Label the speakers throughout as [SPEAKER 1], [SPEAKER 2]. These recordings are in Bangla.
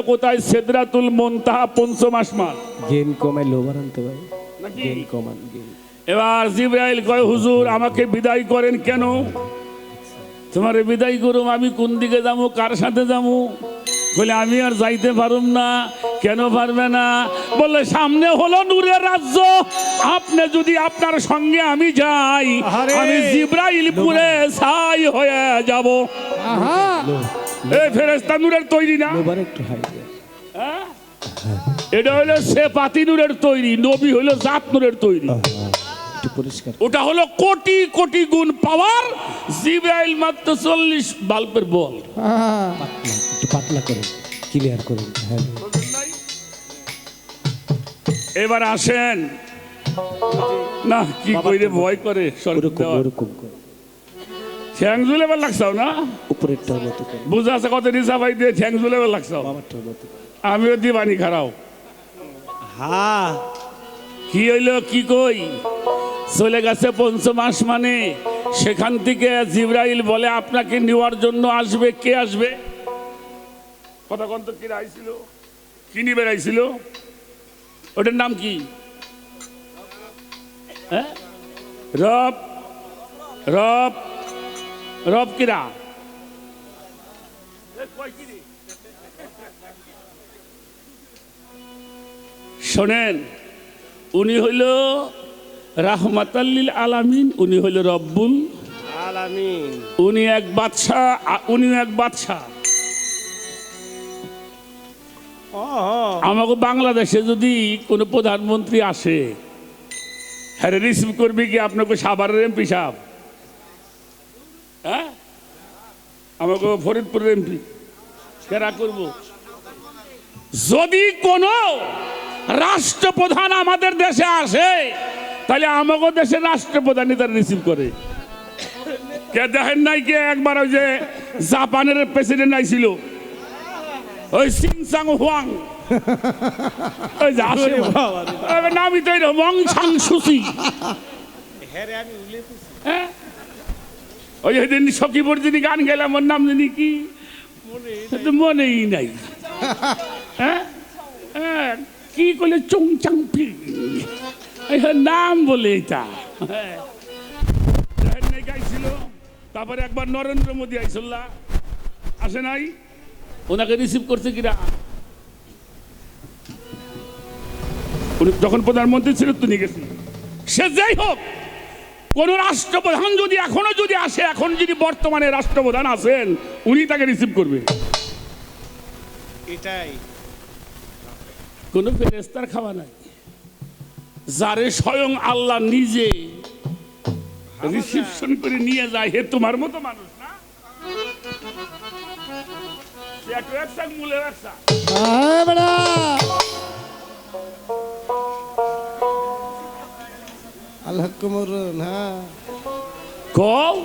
[SPEAKER 1] কোথায় সেদরাতুল মনতাহা পঞ্চম আসমান?
[SPEAKER 2] গেন কমায় লোভার আনতে
[SPEAKER 1] নাকি?
[SPEAKER 2] গেন কমান গেন
[SPEAKER 1] এবার জিব্রাইল কয় হুজুর আমাকে বিদায় করেন কেন? তোমারে বিদায় করুম আমি কোন দিকে যাব কার সাথে যাব? বলে আমি আর যাইতে পারুম না কেন পারবে না? বললে সামনে হলো নূরের রাজ্য। আপনি যদি আপনার সঙ্গে আমি যাই! আমি জিব্রাইল পুরে ছাই হয়ে যাব। এই ফেরেস্তা নূরের তৈরি না?
[SPEAKER 2] একটু হাই দেয়।
[SPEAKER 1] হ্যাঁ? এটা হলো সে পাতি নূরের তৈরি নবী হলো জাত নূরের তৈরি।
[SPEAKER 2] পরিষ্কার।
[SPEAKER 1] ওটা হলো কোটি কোটি গুণ পাওয়ার জিব্রাইল মাত্র চল্লিশ বাল্বের বল।
[SPEAKER 2] একটু পাতলা করেন ক্লিয়ার করেন হ্যাঁ
[SPEAKER 1] এবার আসেন। না কি কইরে ভয় করে
[SPEAKER 2] ওরকম ওরকম করে।
[SPEAKER 1] ঠ্যাং ঝুলেবার লাগছাও না?
[SPEAKER 2] উপরেরটার মতো
[SPEAKER 1] বুঝা আছে কত নিশা ভাই দিয়ে ঠ্যাং ঝুলেবার লাগছাও?
[SPEAKER 2] মতো
[SPEAKER 1] আমিও দিবানি খারাও।
[SPEAKER 2] হ্যাঁ।
[SPEAKER 1] কি হইল কি কই? চলে গেছে পঞ্চম মাস মানে সেখান থেকে জিব্রাইল বলে আপনাকে নেওয়ার জন্য আসবে কে আসবে? কথা তো কি আইছিল? কি নিবে আইছিল? ওটার নাম কি? হ্যাঁ? রব রব। রব কিরা? শোনেন উনি হইল রাহমাতাল্লিল আলামিন উনি হইল রব্বুল
[SPEAKER 2] আলামিন।
[SPEAKER 1] উনি এক বাদশাহ উনি এক বাদশাহ। আমাকে বাংলাদেশে যদি কোনো প্রধানমন্ত্রী আসে হ্যাঁ রিসিভ করবে কি আপনাকে সাভারের এমপি সাহেব? হ্যাঁ? আমাকে ফরিদপুরের এমপি। কেরা করব। যদি কোনো রাষ্ট্রপ্রধান আমাদের দেশে আসে তাহলে আমাকে দেশের রাষ্ট্রপ্রধানই তারা রিসিভ করে। কে দেখেন নাই কে? একবার ওই যে জাপানের প্রেসিডেন্ট আইছিল। ওই সিংসাং হুয়াং। ওই যে আসে নামই তো মং সাং সুসি হ্যাঁ? ওই দিন সখীপুর যিনি গান গেলাম ওর নাম জানি কি? মনেই নাই। হ্যাঁ? হ্যাঁ, কি করলে চং চাং পি নাম বলে এটা। হ্যাঁ। গাইছিল তারপরে একবার নরেন্দ্র মোদী আইসল্লা। আসে নাই? ওনাকে রিসিভ করছে কিরা যখন প্রধানমন্ত্রী ছিল তিনি গেছি সে যাই হোক কোন রাষ্ট্রপ্রধান যদি এখনও যদি আসে এখন যদি বর্তমানে রাষ্ট্রপ্রধান আছেন উনি তাকে রিসিভ করবে।
[SPEAKER 2] এটাই।
[SPEAKER 1] কোনো ফেরেস্তার খাওয়া নাই। যারে স্বয়ং আল্লাহ নিজে রিসিপশন করে নিয়ে যায় হে তোমার মতো মানুষ না? সে একটু একসাথ মূলে একসাথ কও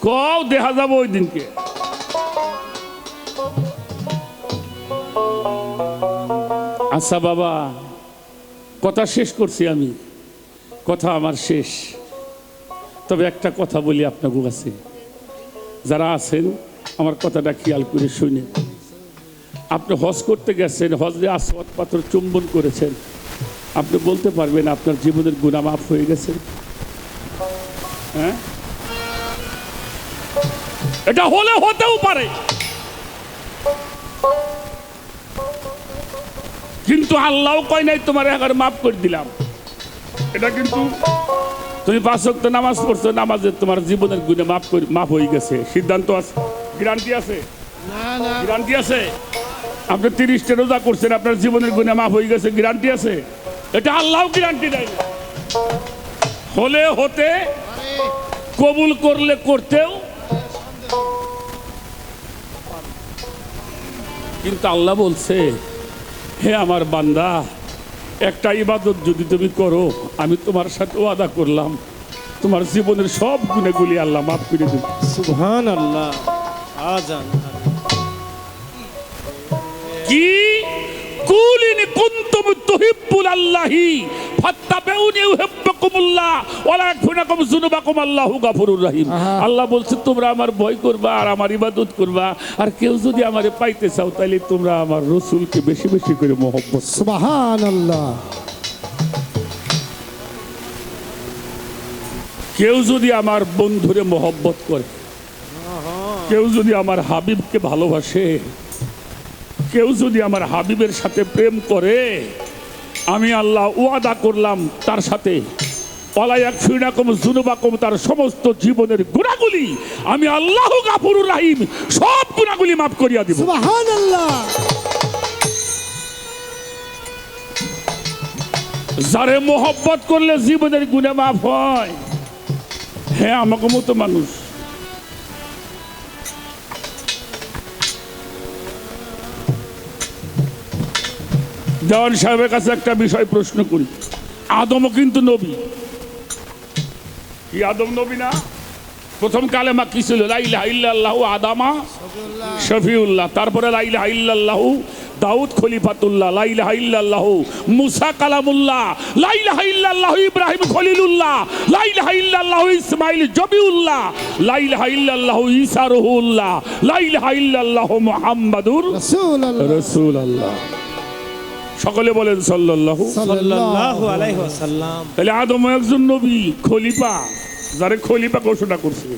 [SPEAKER 1] কও, দেখা যাব ওই দিনকে। আচ্ছা বাবা, কথা শেষ করছি আমি। কথা আমার শেষ। তবে একটা কথা বলি আপনার কাছে। যারা আছেন, আমার কথাটা খেয়াল করে শুনে। আপনি হজ করতে গেছেন হজে আসবাদ পাথর চুম্বন করেছেন। আপনি বলতে পারবেন আপনার জীবনের গুণা মাফ হয়ে গেছে। হ্যাঁ? এটা হলে হতেও পারে। কিন্তু আল্লাহ কয় নাই তোমার একবার মাফ করে দিলাম। এটা কিন্তু তুমি পাঁচ ওয়াক্ত নামাজ পড়ছো নামাজে তোমার জীবনের গুণে মাফ করে মাফ হয়ে গেছে। সিদ্ধান্ত আছে? গ্যারান্টি আছে? গ্যারান্টি আছে? আপনি তিরিশটা রোজা করছেন আপনার জীবনের গুণে মাফ হয়ে গেছে গ্যারান্টি আছে? এটা আল্লাহ গ্যারান্টি দেয় না। হলে হতে কবুল করলে করতেও। কিন্তু আল্লাহ বলছে হে আমার বান্দা একটা ইবাদত যদি তুমি করো আমি তোমার সাথে ওয়াদা করলাম। তোমার জীবনের সব গুণেগুলি আল্লাহ মাফ করে দেবে।
[SPEAKER 2] সুবহান আল্লাহ আজান।
[SPEAKER 1] কি? কুলিন কুন্তুম আল্লাহি ফাত্তাবিউনি উহিব্বুকুমুল্লাহ ওয়া লা ইয়াগফিরুকুম যুনুবাকুম আল্লাহু গাফুরুর রহিম। আল্লাহ বলছে তোমরা আমার ভয় করবা আর আমার ইবাদত করবা। আর কেউ যদি আমারে পাইতে চাও তাহলে তোমরা আমার রসুলকে বেশি বেশি করে মহব্বত কেউ যদি আমার বন্ধুরে মহব্বত করে কেউ যদি আমার হাবিবকে ভালোবাসে কেউ যদি আমার হাবিবের সাথে প্রেম করে আমি আল্লাহ ওয়াদা করলাম তার সাথে। পলায়াক ফিরাকম জুনুবাকম তার সমস্ত জীবনের গুণাগুলি আমি আল্লাহ গাফুরুর রাহিম সব গুণাগুলি মাফ করিয়া দিব।
[SPEAKER 3] সুবহান আল্লাহ
[SPEAKER 1] যারে মোহব্বত করলে জীবনের গুণে মাফ হয় হ্যাঁ আমাকে মতো মানুষ। দেওয়ান সাহেবের কাছে একটা বিষয় প্রশ্ন করি। আদমও কিন্তু নবী। কি আদম নবী না? প্রথম কালেমা কি ছিল? লাইলা ইল্লাল্লাহ আদামা শফিউল্লাহ। তারপরে লাইলা ইল্লাল্লাহ দাউদ খলিফাতুল্লাহ। লাইলা ইল্লাল্লাহ মুসা কালামুল্লাহ। লাইলা ইল্লাল্লাহ ইব্রাহিম খলিলুল্লাহ। লাইলা ইল্লাল্লাহ ইসমাইল জবিউল্লাহ। লাইলা ইল্লাল্লাহ ঈসা রুহুল্লাহ। লাইলা ইল্লাল্লাহ মুহাম্মাদুর
[SPEAKER 3] রাসূল আল্লাহ
[SPEAKER 1] রাসূলুল্লাহ। সকলে বলেন সাল্লাল্লাহু
[SPEAKER 2] সাল্লাল্লাহু আলাইহি ওয়াসাল্লাম।
[SPEAKER 1] তাহলে আদম একজন নবী খলিফা যারে খলিফা ঘোষণা করছে।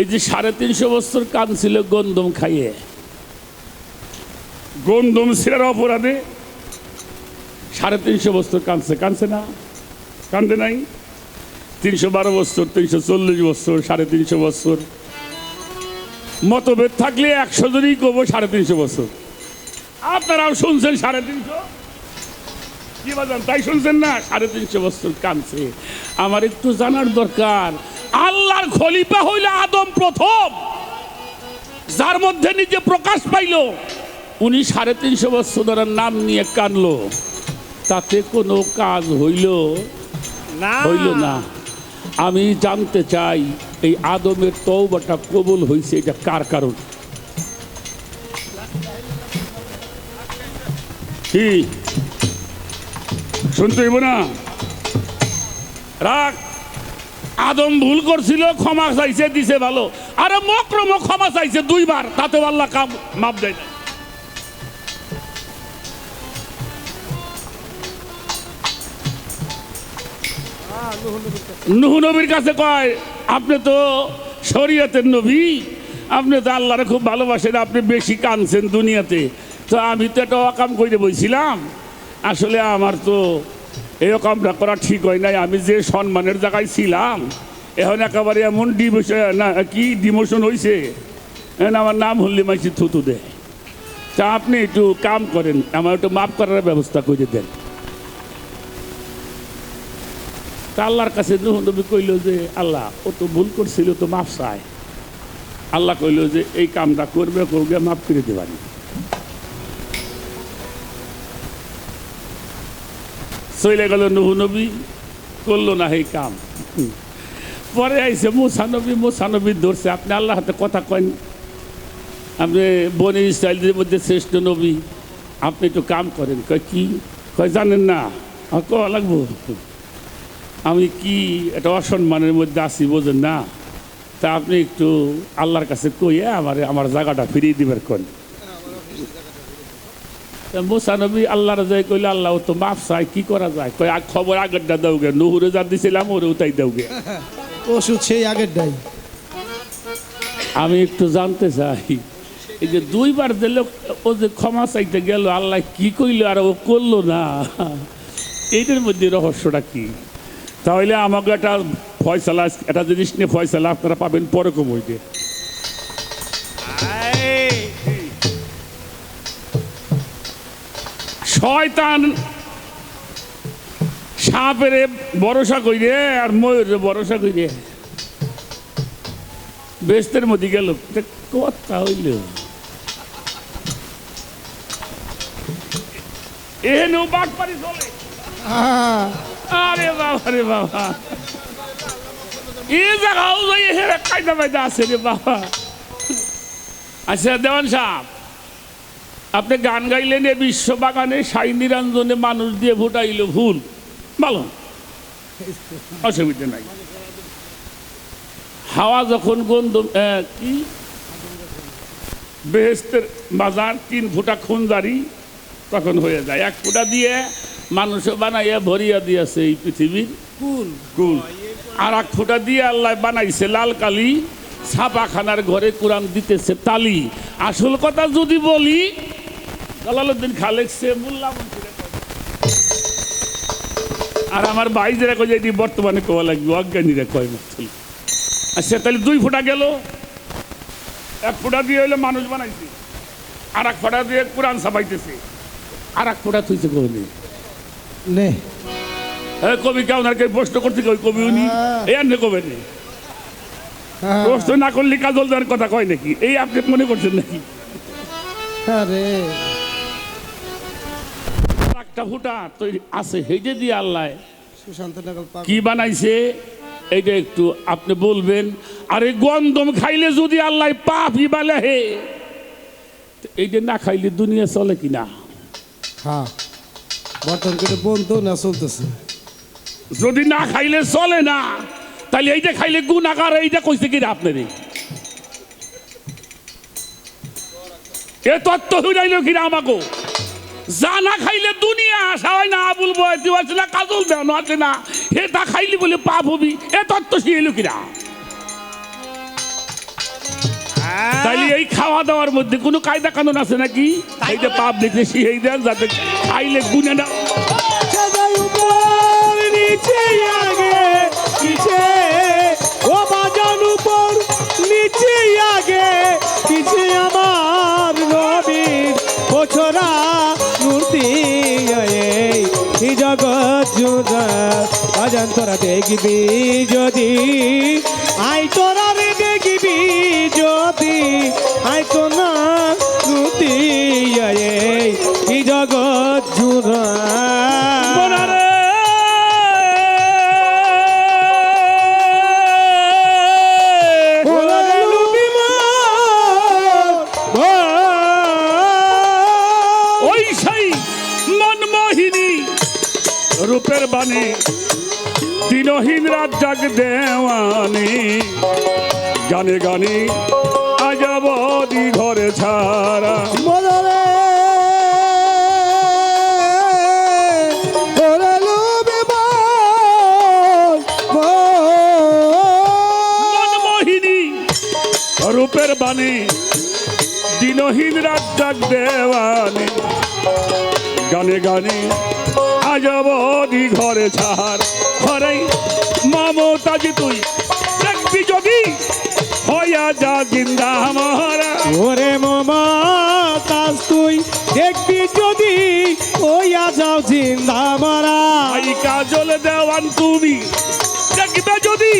[SPEAKER 1] এই যে সাড়ে তিনশো বছর কান ছিল গন্দম খাইয়ে। গন্দম ছিঁড়ার অপরাধে সাড়ে তিনশো বছর কানছে কানছে না? কান্দে নাই? তিনশো বারো বছর তিনশো চল্লিশ বছর সাড়ে তিনশো বছর। মতভেদ থাকলে একশো জনই করব সাড়ে তিনশো বছর। আপনারাও শুনছেন সাড়ে তিনশো? কি বাজান তাই শুনছেন না? সাড়ে তিনশো বছর কানছে আমার একটু জানার দরকার। আল্লাহর খলিফা হইল আদম প্রথম। যার মধ্যে নিজে প্রকাশ পাইল উনি সাড়ে তিনশো বছর ধরে নাম নিয়ে কানলো। তাতে কোনো কাজ হইল?
[SPEAKER 2] না।
[SPEAKER 1] হইল না। আমি জানতে চাই এই আদমের তৌবাটা কবুল হয়েছে এটা কার কারণ? কি? শুনতে হইব না? রাখ আদম ভুল করছিল, ক্ষমা চাইছে, দিছে ভালো। আরে মক্রম ক্ষমা চাইছে দুইবার, তাতে আল্লাহ কাম মাপ দেয় না। নুহ নবীর কাছে কয়, আপনি তো শরীয়তের নবী, আপনি তো আল্লাহরে খুব ভালোবাসেন, আপনি বেশি কানছেন দুনিয়াতে। তো আমি তো একটা অকাম করে বইছিলাম। আসলে আমার তো এই অকামটা করা ঠিক হয় নাই। আমি যে সম্মানের জায়গায় ছিলাম, এখন একেবারে এমন ডিমোশন, না, কি ডিমোশন হয়েছে আমার নাম হল্লি মাইছি থুতু দেয় তা আপনি একটু কাম করেন, আমার একটু মাফ করার ব্যবস্থা করে দেন। তা আল্লাহর কাছে নবী কইল যে, আল্লাহ, ও তো ভুল করছিল, তো মাফ চায়। আল্লাহ কইল যে, এই কামটা করবে করবে, মাফ করে দেবানি। চলে গেল নুহ নবী, করল না এই কাম। পরে আইসে মুসানবী মুসানবী ধরছে। আপনি আল্লাহ হাতে কথা কয়েন আপনি বনি ইসরায়েলদের মধ্যে শ্রেষ্ঠ নবী। আপনি একটু কাম করেন। কয় কি? কয় জানেন না। ক লাগবো। আমি কি একটা অসম্মানের মধ্যে আছি বোঝেন না। তা আপনি একটু আল্লাহর কাছে কইয়ে আমার আমার জায়গাটা ফিরিয়ে দিবার কোন মোসানবী আল্লাহর যায় কইলে আল্লাহ তো মাফ চাই কি করা যায়? আগ খবর আগেরটা দাওগে নুহুরে যা দিছিলাম ওরেও তাই দাওগে।
[SPEAKER 3] ওষুধ সেই আগের ডাই
[SPEAKER 1] আমি একটু জানতে চাই এই যে দুইবার দিলে ও যে ক্ষমা চাইতে গেল আল্লাহ কি কইলো আর ও করল না? এইটার মধ্যে রহস্যটা কি? তাহলে আমাকে একটা ফয়সালা একটা জিনিস নিয়ে ফয়সালা আপনারা পাবেন পরে কমইতে। শয়তান সাপের ভরসা কইরে আর ময়ূরের ভরসা কইরে। বেস্তের মধ্যে গেল। কথা হইল। বাঘ পারি চলে। আরে বাবা রে বাবা। এই জায়গাও যাই হেরে কায়দা বাইদা আছে রে বাবা। আচ্ছা দেওয়ান সাহেব। আপনি গান গাইলেন এ বিশ্ব বাগানে সাই নিরঞ্জনে মানুষ দিয়ে ফুটাইল ভুল। ভালো অসুবিধা নাই। হাওয়া যখন গন্ধ কি? বেহেস্তের বাজার তিন ফুটা খুনদারি তখন হয়ে যায়। এক ফুটা দিয়ে মানুষও বানাইয়া ভরিয়া দিয়েছে এই পৃথিবীর।
[SPEAKER 3] কুল।
[SPEAKER 1] কুল। আর এক ফুটা দিয়ে আল্লাহ বানাইছে লাল কালি ছাপাখানার ঘরে কোরআন দিতেছে তালি। আসল কথা যদি বলি জালালুদ্দিন খালেক সে মোল্লা মন্ত্রীরা আর আমার ভাই যারা কয় এটি বর্তমানে কোয়া লাগবে অজ্ঞানীরা কয় আর সে তাহলে দুই ফুটা গেল। এক ফুটা দিয়ে হইলে মানুষ বানাইছে আর এক ফুটা দিয়ে কোরআন ছাপাইতেছে। আর এক ফুটা তুইছে কবি।
[SPEAKER 3] নে।
[SPEAKER 1] হ্যাঁ কবি কে ওনাকে প্রশ্ন করতে কই কবি উনি? এই আর কবে নেই
[SPEAKER 3] হ্যাঁ,
[SPEAKER 1] প্রশ্ন না করলে কাজল দেওয়ার কথা কয় নাকি? এই আপনি মনে করছেন নাকি?
[SPEAKER 3] আরে
[SPEAKER 1] একটা ফুটা তো আছে হেজে দিয়ে আল্লাহ
[SPEAKER 3] সুশান্ত
[SPEAKER 1] কি বানাইছে? এইটা একটু আপনি বলবেন। আরে গন্ধম খাইলে যদি আল্লাহ পাপি বালে হে। এইটা না খাইলে দুনিয়া চলে কিনা
[SPEAKER 3] হ্যাঁ বর্তমান করে বন্ধ না চলতেছে।
[SPEAKER 1] যদি না খাইলে চলে না তাহলে এইটা খাইলে গুণাগার এইটা কইছে কি আপনার? এ তত্ত্ব হইল কিনা আমাকে যা না খাইলে দুনিয়া আসা হয় না আবুল বয়তি আছে না কাজল দেওয়ানো আছে না। এটা খাইলি বলে পাপ হবি এ তত্ত্ব শিখাইল কিনা? তাইলে এই খাওয়া দাওয়ার মধ্যে কোনো কায়দা কানুন আছে নাকি? এই যে পাপ দেখে শিখাই দেন যাতে খাইলে গুনে না
[SPEAKER 2] নিচে জুড়া বাজান তোরা দেখবি যদি। আই তোরা রে দেখবি যদি। আই তো না জগৎ জুড়া
[SPEAKER 1] রূপের বাণী দিনহীন রাত জাগ দেওয়ানি। গানে গানে আজাবদি ঘরে ছাড়া। মনমোহিনী রূপের বাণী দিনহীন রাত জাগ দেওয়ানি। গানে গানে আজবদি ঘরে ছাড়। ঘরে মমতাজ তুই। দেখবি যদি হইয়া যা জিন্দা মহারা
[SPEAKER 2] ওরে মামা তাস তুই দেখবি যদি হইয়া যাও জিন্দা মারা
[SPEAKER 1] আই কাজল দেওয়ান তুমি দেখবে যদি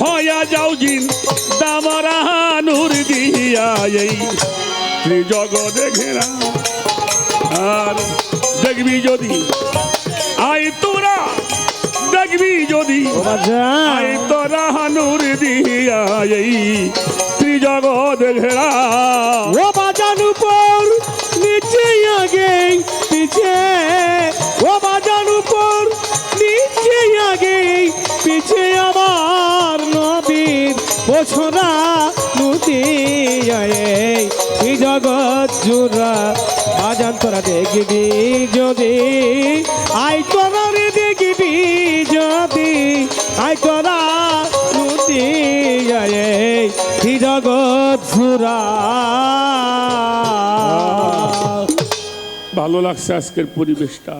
[SPEAKER 1] হইয়া যাও জিন দামারা নূর দিয়া এই ত্রিজগতে ঘেরা আর দেখবি যদি। আই তোরা দেখবি যদি। আই তোরা নূর দিয়া এই ত্রিজগৎ ঘেরা।
[SPEAKER 2] ও বাজান উপর নিচে আগে পিছে। ও বাজান উপর নিচে আগে পিছে আমার নবীর বছরা নদী এই। জগৎ জোড়া আজান তোরা দেখবি যদি। আই তোরা রে দেখবি যদি। আই তোরা নদী এই জগৎ জোড়া।
[SPEAKER 1] ভালো লাগছে আজকের পরিবেশটা।